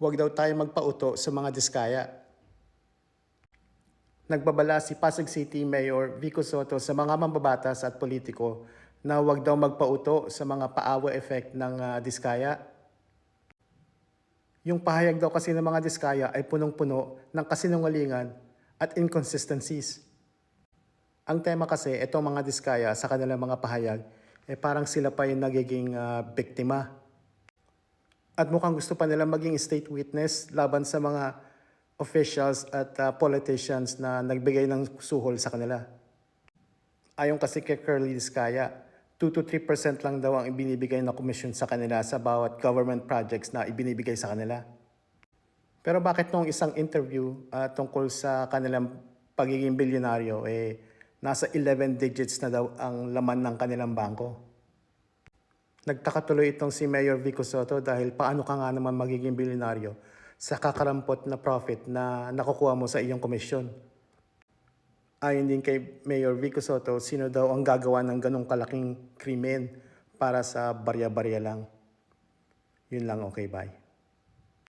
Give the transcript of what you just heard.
huwag daw tayo magpauto sa mga diskaya. Nagbabala si Pasig City Mayor Vico Soto sa mga mambabatas at politiko na huwag daw magpauto sa mga paawa effect ng ah, diskaya. Yung pahayag daw kasi ng mga diskaya ay punong-puno ng kasinungalingan at inconsistencies. Ang tema kasi, itong mga diskaya sa kanilang mga pahayag, eh parang sila pa yung nagiging ah, biktima. At mukhang gusto pa nila maging state witness laban sa mga officials at ah, politicians na nagbigay ng suhol sa kanila. Ayon kasi kay Curly Diskaya, 2 to 3% lang daw ang ibinibigay na komisyon sa kanila sa bawat government projects na ibinibigay sa kanila. Pero bakit nung isang interview ah, tungkol sa kanilang pagiging bilyonaryo, eh, nasa 11 digits na daw ang laman ng kanilang bangko? Nagtaka tuloy itong si Mayor Vico Soto dahil paano ka nga naman magiging bilyonaryo sa kakarampot na profit na nakukuha mo sa iyong komisyon. Ayon din kay Mayor Vico Soto, sino daw ang gagawa ng ganong kalaking krimen para sa barya-barya lang. Yun lang, okay, bye.